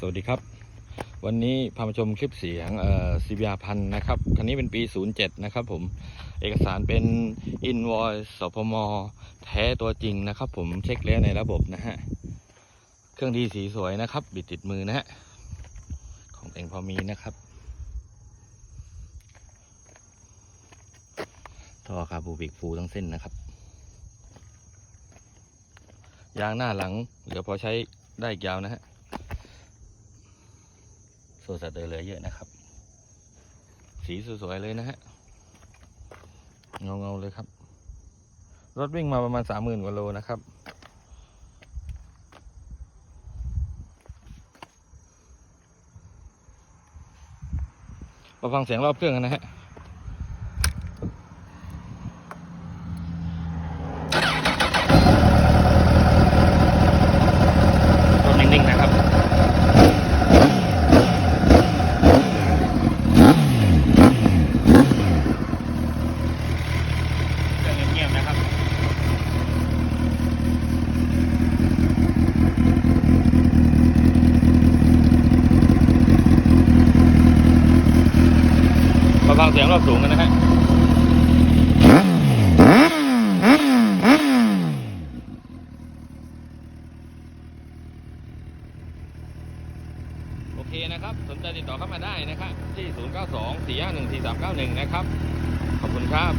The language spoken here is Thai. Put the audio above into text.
สวัสดีครับ วันนี้พามาชมคลิปเสียงเอ่อซีบีอาพันนะครับคันนี้เป็นปี 07 นะครับผมเอกสารเป็น Invoice สพมแท้ตัวจริงนะครับ ผมเช็คแล้วในระบบนะฮะเครื่องดีสีสวยนะครับ บิดติดมือนะฮะของแต่งพอมีนะครับท่อคาบูบิกฟูทั้งเส้นนะครับยางหน้าหลังเหลือพอใช้ได้อีกยาวนะฮะ โซสัตว์เหลือเยอะนะครับ สีสวยๆเลยนะฮะเงาๆเลยครับ รถวิ่งมาประมาณสามหมื่นกว่าโลนะครับมาฟังเสียงรอบเครื่องกันนะฮะ รถนิ่งๆนะครับ เครื่องเงียบๆนะครับ มา ฟังเสียงรอบสูงกันนะฮะโอเคนะครับ สนใจติดต่อเข้ามาได้นะครับที่ 092 451 4391 นะครับ ขอบคุณครับ